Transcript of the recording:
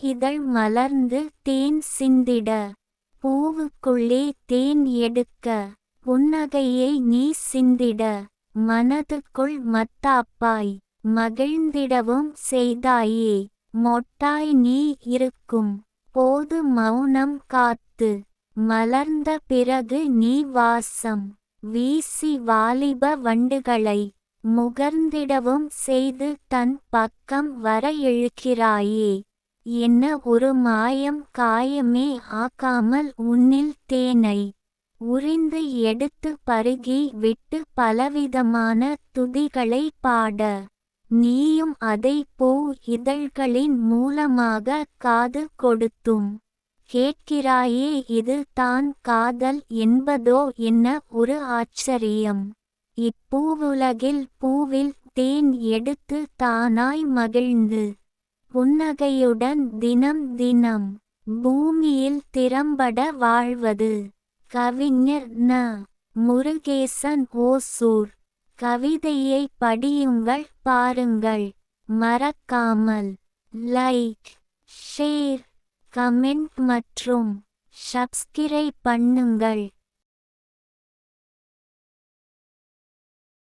இதழ் மலர்ந்து தேன் சிந்திட பூவுக்குள்ளே தேன் எடுக்க புன்னகையை நீ சிந்திட மனதுக்குள் மத்தாப்பாய் மகிழ்ந்திடவும் செய்தாயே மொட்டாய் நீ இருக்கும் போது மௌனம் காத்து மலர்ந்த பிறகு நீ வாசம் வீசி வாலிப வண்டுகளை முகர்ந்திடவும் செய்து தன் பக்கம் வர இழுக்கிறாயே. என்ன ஒரு மாயம் காயமே ஆக்காமல் உன்னில் தேனை. உறிந்து எடுத்து பருகி விட்டு பலவிதமான துதிகளை பாட. நீயும் அதை பூ இதழ்களின் மூலமாக காது கொடுத்தும். கேட்கிறாயே இது தான் காதல் என்பதோ என்ன ஒரு ஆச்சரியம். இப்பூவுலகில் பூவில் தேன் எடுத்து தானாய் மகிழ்ந்து. புன்னகையுடன் தினம் தினம் பூமியில் திறம்பட வாழ்வது. கவிஞர் ந. முருகேசன் ஓசூர். கவிதையை படியுங்கள் பாருங்கள். மறக்காமல் லைக் ஷேர் கமெண்ட் மற்றும் சப்ஸ்கிரைப் பண்ணுங்கள்.